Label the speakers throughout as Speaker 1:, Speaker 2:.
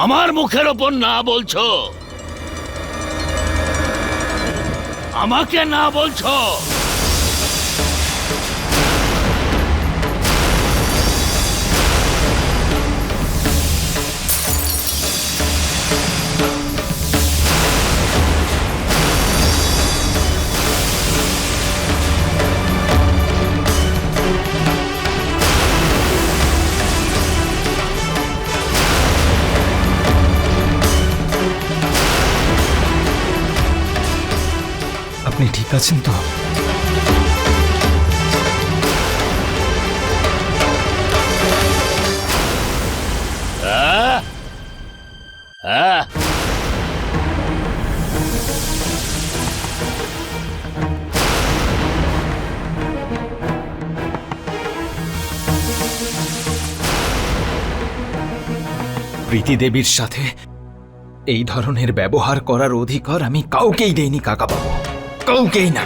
Speaker 1: আমার মুখের ওপর না বলছো? আমাকে না বলছো?
Speaker 2: আপনি ঠিক আছেন তো?
Speaker 1: হ্যাঁ হ্যাঁ
Speaker 2: প্রীতি দেবীর সাথে এই ধরনের ব্যবহার করার অধিকার আমি কাউকেই দেইনি কাকাবাবু কাউকেই না।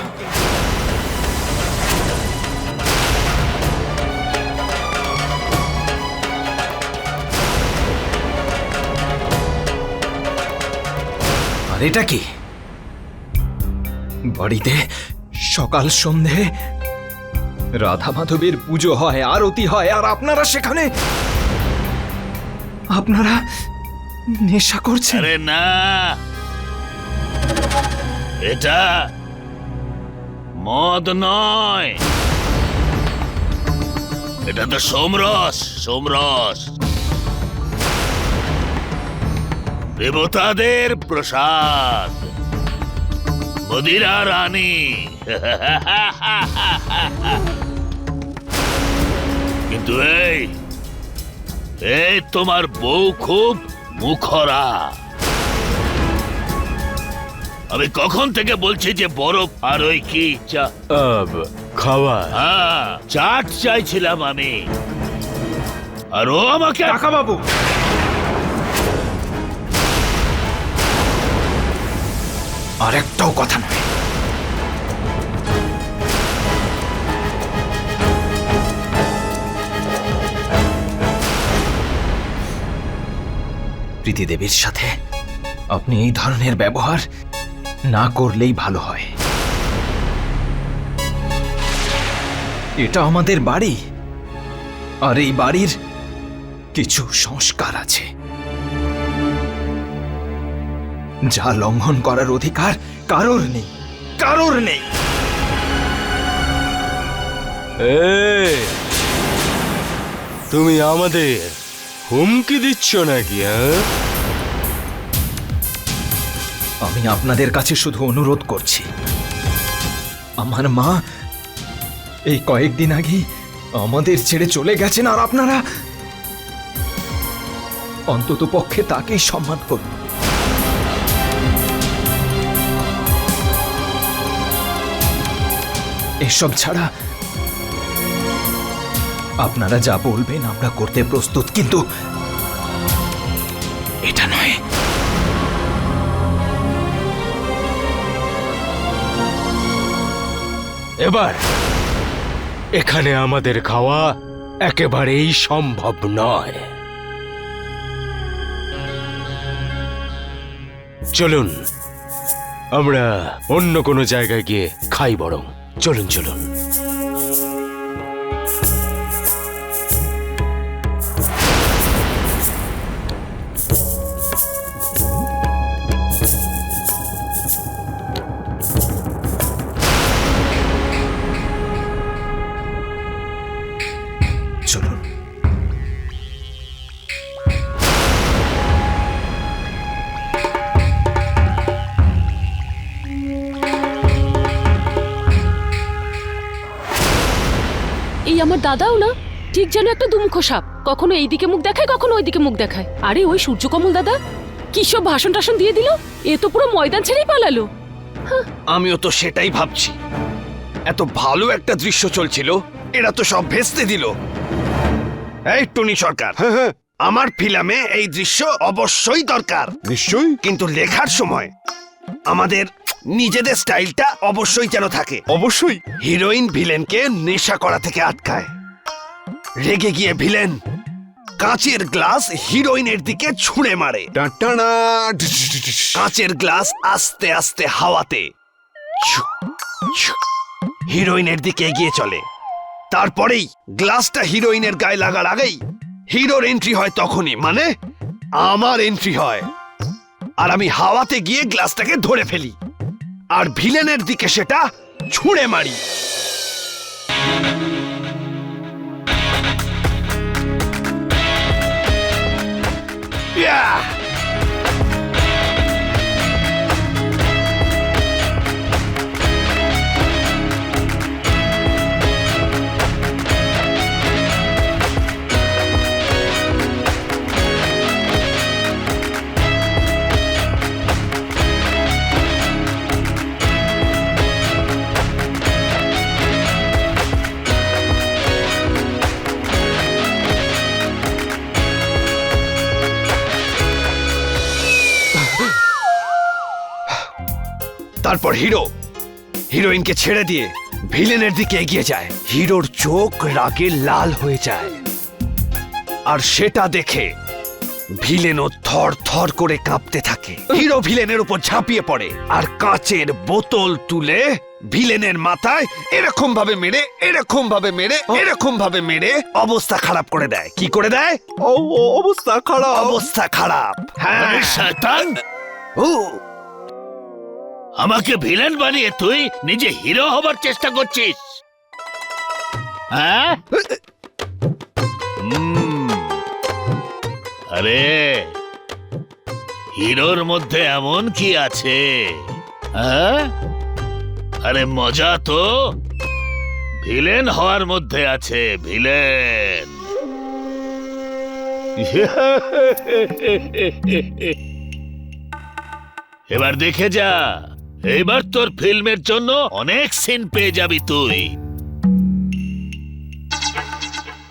Speaker 2: আর এটা কি? বাড়িতে সকাল সন্ধে রাধা মাধবের পুজো হয়, আরতি হয়, আর আপনারা সেখানে আপনারা নেশা করছেন।
Speaker 1: না। এটা মদ নয়। এটা তো সোমরস সোমরস। দেবতাদের প্রসাদ। মদিরা রানী। কিন্তু এই এই তোমার বউ খুব মুখরা। আমি কখন থেকে বলছি যে বরফ আর ওই কি চা?
Speaker 3: খাওয়া
Speaker 1: হ্যাঁ চাট চাইছিলাম আমি। আর ও আমাকে
Speaker 2: কাকাবাবু আর একটাও কথা নয়। প্রীতি দেবীর সাথে আপনি এই ধরনের ব্যবহার না করলেই ভালো হয়। এটা আমাদের বাড়ি। আর এই বাড়ির কিছু সংস্কার আছে। যা লঙ্ঘন করার অধিকার কারোর নেই। কারোর নেই।
Speaker 3: তুমি আমাদের হুমকি দিচ্ছ নাকি হ্যাঁ?
Speaker 2: আমি আপনাদের কাছে শুধু অনুরোধ করছি। আমার মা এই কয়েকদিন আগে আমাদের ছেড়ে চলে গেছেন আর আপনারা অন্তত পক্ষে তাকেই সম্মান করুন। এসব ছাড়া আপনারা যা বলবেন আমরা করতে প্রস্তুত, কিন্তু এটা নয়
Speaker 3: এবার, এখানে আমাদের খাওয়া একেবারেই সম্ভব নয়। চলুন, আমরা অন্য কোনো জায়গায় গিয়ে খাই বরং। চলুন চলুন।
Speaker 4: দাদাও না? ঠিক যেন একটা দুমুখো সাপ। কখনো এইদিকে মুখ দেখায় কখনো ওইদিকে মুখ দেখায়। আরে ওই সূর্যকমল দাদা কি সব ভাষণ টাষণ দিয়ে দিল? এ তো পুরো ময়দান ছেড়েই পালালো।
Speaker 5: আমিও তো সেটাই ভাবছি। এত ভালো একটা দৃশ্য চলছিল এরা তো সব ভেস্তে দিল। এই টুনি সরকার আমার ফিল্মে এই দৃশ্য অবশ্যই দরকার।
Speaker 3: নিশ্চয়ই।
Speaker 5: কিন্তু লেখার সময় আমাদের নিজেদের স্টাইলটা অবশ্যই যেন থাকে।
Speaker 3: অবশ্যই।
Speaker 5: হিরোইন ভিলেনকে নেশা করা থেকে আটকায়। রেগে গিয়ে ভিলেন। কাঁচের গ্লাস হিরোইনের দিকে ছুঁড়ে মারে।
Speaker 6: টাটানা।
Speaker 5: কাচের গ্লাস আস্তে আস্তে হাওয়াতে হিরোইনের দিকে এগিয়ে চলে। তারপরেই গ্লাসটা হিরোইনের গায়ে লাগার আগেই হিরোর এন্ট্রি হয় তখনই মানে আমার এন্ট্রি হয়। আর আমি হাওয়াতে গিয়ে গ্লাসটাকে ধরে ফেলি। আর ভিলেনের দিকে সেটা ছুঁড়ে মারি। Yeah! হিরো হিরোইনকে ছেড়ে দিয়ে ভিলেনের দিকে এগিয়ে যায়। হিরোর চোখ রাগে লাল হয়ে যায়। আর সেটা দেখে ভিলেনও থর থর করে কাঁপতে থাকে। হিরো ভিলেনের উপর ঝাঁপিয়ে পড়ে। আর কাঁচের বোতল তুলে ভিলেনের মাথায় এরকম ভাবে মেরে এরকম ভাবে মেরে এরকম ভাবে মেরে অবস্থা খারাপ করে দেয়। কি করে দেয়?
Speaker 6: অবস্থা খারাপ।
Speaker 5: অবস্থা খারাপ। হ্যাঁ।
Speaker 1: শয়তান?
Speaker 5: ও।
Speaker 1: আমাকে ভিলেন বানিয়ে তুই নিজে হিরো হবার চেষ্টা করছিস। হ্যাঁ? আরে, হিরোর মধ্যে এমন কি আছে? হ্যাঁ? আরে, মজা তো। ভিলেন হওয়ার মধ্যে আছে, ভিলেন। এবার দেখে যা। এবার তোর ফিল্মের জন্য অনেক সিন পেয়ে যাবি তুই।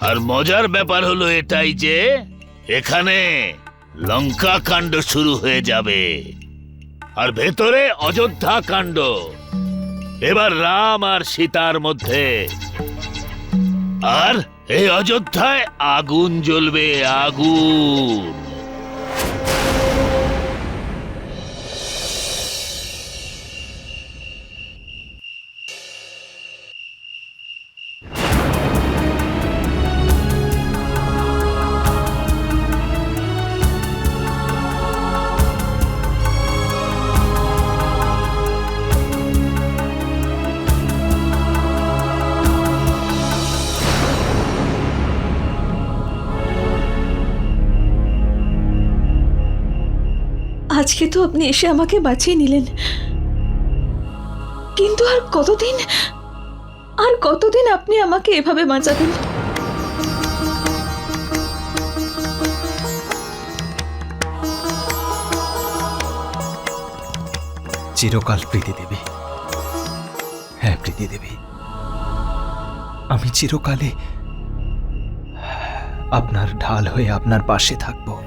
Speaker 1: আর মজার ব্যাপার হলো এটাই যে, এখানে লঙ্কা কাণ্ড শুরু হয়ে যাবে। আর ভেতরে অযোধ্যা কাণ্ড। এবার রাম আর সীতার মধ্যে। আর এই অযোধ্যায় আগুন জ্বলবে, আগুন।
Speaker 7: আজকে তো আপনি এসে আমাকে বাঁচিয়ে নিলেন। কিন্তু আর কতদিন? আর কতদিন আপনি আমাকে এভাবে বাঁচাবেন?
Speaker 2: চিরকাল প্রীতি দেবী। হ্যাঁ প্রীতি দেবী। আমি চিরকালে আপনার ঢাল হয়ে আপনার পাশে থাকব।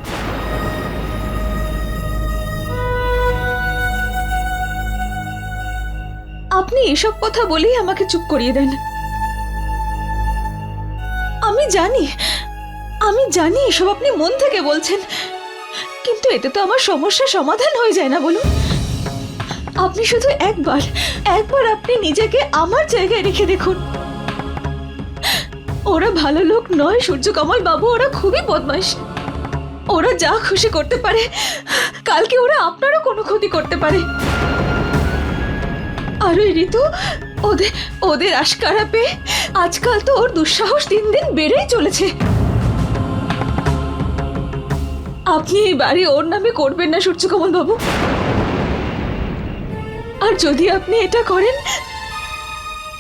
Speaker 7: আপনি এসব কথা বলেই আমাকে চুপ করিয়ে দেন। আমি জানি আমি জানি এসব আপনি মন থেকে বলছেন, কিন্তু এতে তো আমার সমস্যার সমাধান হয়ে যায় না বলুন। আপনি শুধু একবার একবার আপনি নিজেকে আমার জায়গায় রেখে দেখুন। ওরা ভালো লোক নয়, সূর্যকমল বাবু, ওরা খুবই বদমাইশ। ওরা যা খুশি করতে পারে, কালকে ওরা আপনারও কোনো ক্ষতি করতে পারে। আর ওই ঋতু, ওদের ওদের আশকারা পেয়ে আজকাল তো ওর দুঃসাহস দিন দিন বেড়েই চলেছে। আপনি এই বাড়ি ওর নামে করবেন না, সূর্যকমল বাবু। আর যদি আপনি এটা করেন,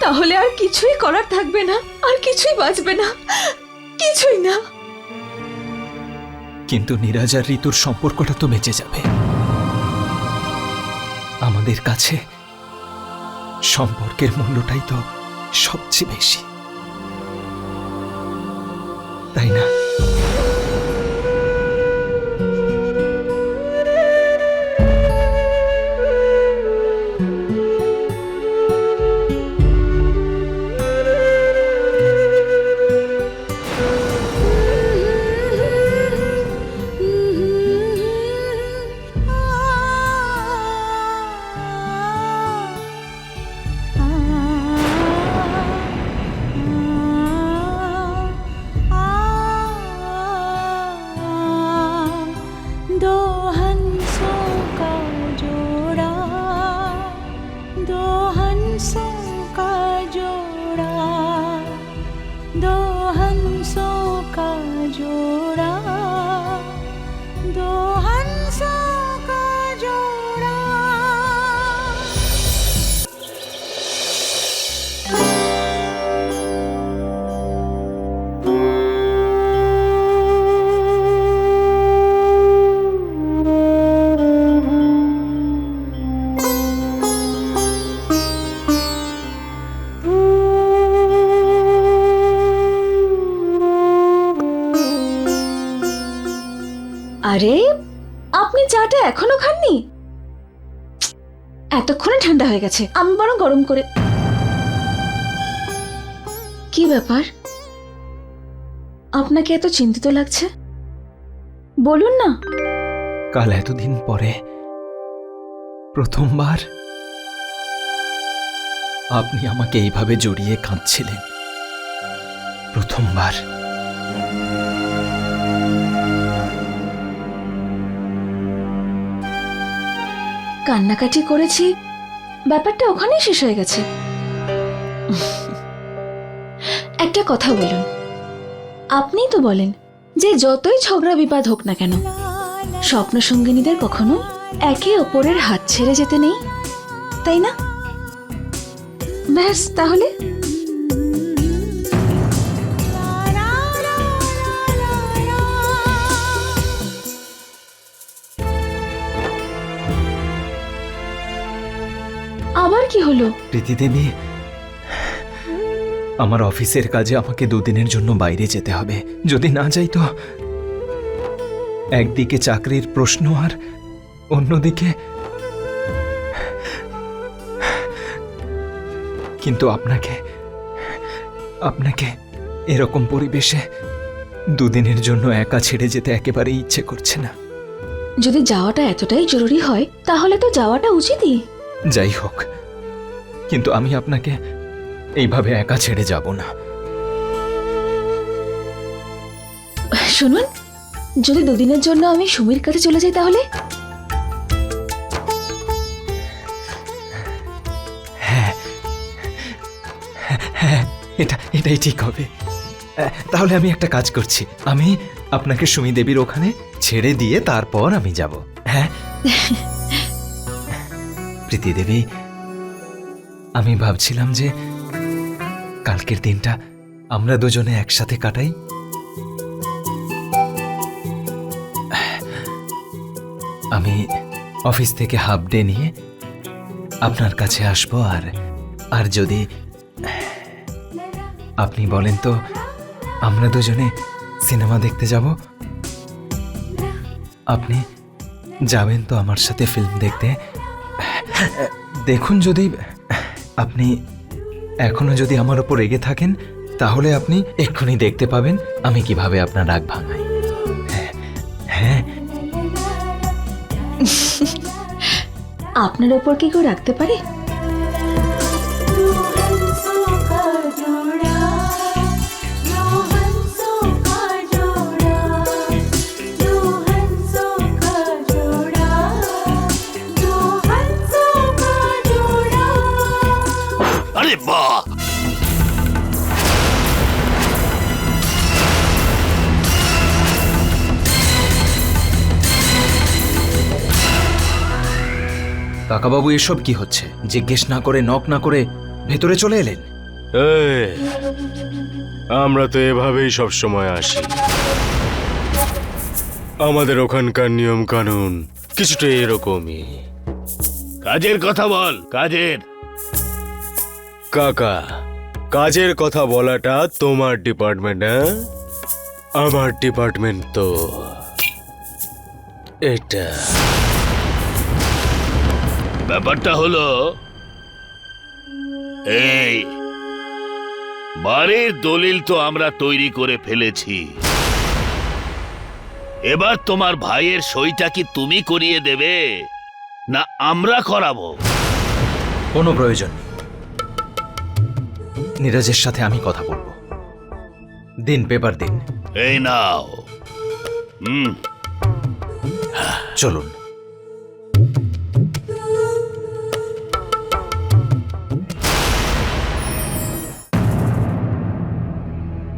Speaker 7: তাহলে আর কিছুই করার থাকবে না, আর কিছুই বাঁচবে না, কিছুই না।
Speaker 2: কিন্তু নীরাজ ঋতুর সম্পর্কটা তো বেঁচে যাবে। আমাদের কাছে সম্পর্কের মূল্যটাই তো সবচেয়ে বেশি। তাই না?
Speaker 7: হয়ে গেছে। আমি বরং গরম করে কি ব্যাপার? আপনাকে এত চিন্তিত লাগছে? বলুন না।
Speaker 2: কাল এতদিন পরে প্রথমবার আপনি আমাকে এইভাবে জড়িয়ে কাঁদছিলেন। প্রথমবার।
Speaker 7: কান্নাকাটি করেছি ব্যাপারটা ওখানেই শেষ হয়ে গেছে। একটা কথা বলুন। আপনিই তো বলেন যে যতই ঝগড়া বিবাদ হোক না কেন স্বপ্ন সঙ্গিনীদের কখনো একে অপরের হাত ছেড়ে যেতে নেই, তাই না? ব্যাস, তাহলে হলো?
Speaker 2: প্রীতি দেবী আমার অফিসের কাজে আমাকে দুদিনের জন্য বাইরে যেতে হবে। যদি না যাই তো একদিকে চাকরির প্রশ্ন আর অন্যদিকে কিন্তু আপনাকে আপনাকে এরকম পরিবেশে দুদিনের জন্য একা ছেড়ে যেতে একেবারে ইচ্ছে করছে না।
Speaker 7: যদি যাওয়াটা এতটাই জরুরি হয় তাহলে তো যাওয়াটা উচিতই।
Speaker 2: যাই হোক কিন্তু আমি আপনাকে এইভাবে একা ছেড়ে যাব না।
Speaker 7: শুনুন যদি দুদিনের জন্য আমি সুমির কাছে চলে যাই তাহলে?
Speaker 2: হ্যাঁ এটা এটাই ঠিক হবে। তাহলে আমি একটা কাজ করছি। আমি আপনাকে সুমি দেবীর ওখানে ছেড়ে দিয়ে তারপর আমি যাব। হ্যাঁ? প্রীতি দেবী আমি ভাবছিলাম যে কালকের দিনটা আমরা দুজনে একসাথে কাটাই। আমি অফিস থেকে হাফ ডে নিয়ে আপনার কাছে আসব আর আর যদি আপনি বলেন তো আমরা দুজনে সিনেমা দেখতে যাব। আপনি যাবেন তো আমার সাথে ফিল্ম দেখতে। দেখুন যদি আপনি এখনও যদি আমার ওপর রেগে থাকেন তাহলে আপনি এক্ষুনি দেখতে পাবেন আমি কীভাবে আপনার রাগ ভাঙাই। হ্যাঁ, হ্যাঁ।
Speaker 7: আপনার ওপর কি কেউ রাখতে পারে?
Speaker 2: কাকাবাবু, এসব কি হচ্ছে? জিজ্ঞেস না করে নক না করে ভেতরে চলে এলেন।
Speaker 3: আমরা তো এভাবেই সব সময় আসি। আমাদের ওখানকার নিয়ম কানুন কিছুটা এরকমই।
Speaker 1: কাজের কথা বল, কাজের।
Speaker 3: কাকা, কাজের কথা বলাটা তোমার ডিপার্টমেন্ট হ্যাঁ? আমার ডিপার্টমেন্ট তো এটা।
Speaker 1: ব্যাপারটা হলো এই বাড়ির দলিল তো আমরা তৈরি করে ফেলেছি। এবার তোমার ভাইয়ের সইটা কি তুমি করিয়ে দেবে না আমরা করাবো?
Speaker 2: কোনো প্রয়োজন নেই। নীরজের সাথে আমি কথা বলব। দিন পেপার দিন।
Speaker 1: এই নাও। হুম।
Speaker 2: চলুন।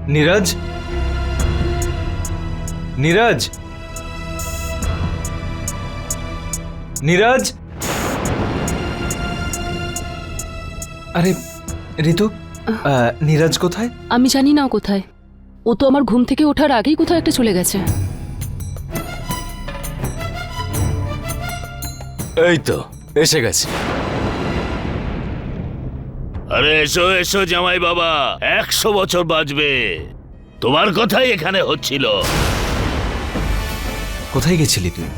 Speaker 2: নীরজ? নীরজ? নীরজ? আরে ঋতু আহ, নীরজ কোথায়?
Speaker 4: আমি জানি না ও কোথায়। ও তো আমার ঘুম থেকে ওঠার আগেই কোথাও একটা চলে গেছে।
Speaker 6: এই তো এসে গেছে।
Speaker 1: আরে এসো এসো জামাই বাবা, একশো বছর বাঁচবে। তোমার কথাই এখানে হচ্ছিল।
Speaker 2: কোথায় গেছিলি তুই?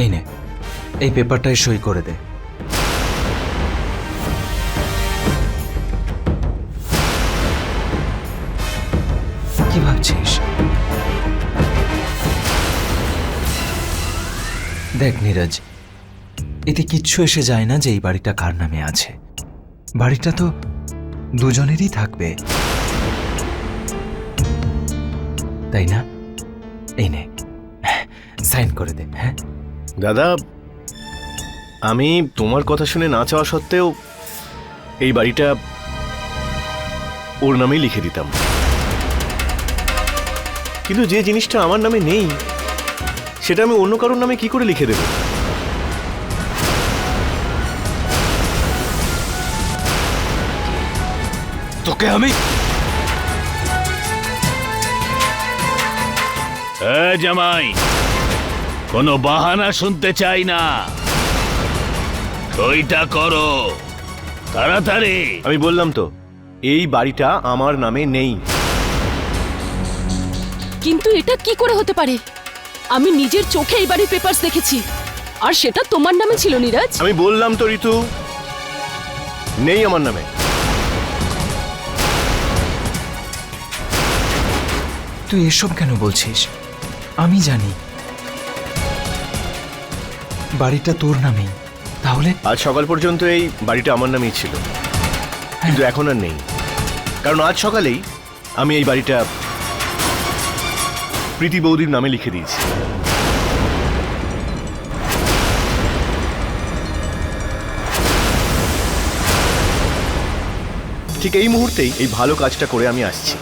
Speaker 2: এই নে, এই পেপারটায় সই করে দে। কি ভাবছিস? দেখ নীরজ, এতে কিচ্ছু এসে যায় না যে এই বাড়িটা কার নামে আছে। বাড়িটা তো দুজনেরই থাকবে। তাই না? এই নে, সাইন করে দে হ্যাঁ?
Speaker 6: দাদা, আমি তোমার কথা শুনে না চাওয়া সত্ত্বেও এই বাড়িটা ওর নামেই লিখে দিতাম। কিন্তু যে জিনিসটা আমার নামে নেই, সেটা আমি অন্য কারোর নামে কি করে লিখে দেব?
Speaker 3: তোকে আমি
Speaker 1: এ জামাই কোনো বাহানা শুনতে চাই না। সইটা করো। তাড়াতাড়ি।
Speaker 6: আমি বললাম তো এই বাড়িটা আমার নামে নেই।
Speaker 4: কিন্তু এটা কি করে হতে পারে? আমি নিজের চোখে এই বাড়ির পেপারস দেখেছি। আর সেটা তোমার নামে ছিল নীরজ?
Speaker 6: আমি বললাম তো ঋতু নেই আমার নামে।
Speaker 2: তুই এসব কেন বলছিস? আমি জানি। বাড়িটা তোর নামেই। তাহলে?
Speaker 6: আজ সকাল পর্যন্ত এই বাড়িটা আমার নামেই ছিল। কিন্তু এখন আর নেই। কারণ আজ সকালেই আমি এই বাড়িটা প্রীতি বৌদির নামে লিখে দিয়েছি। ঠিক এই মুহূর্তেই এই ভালো কাজটা করে আমি আসছি।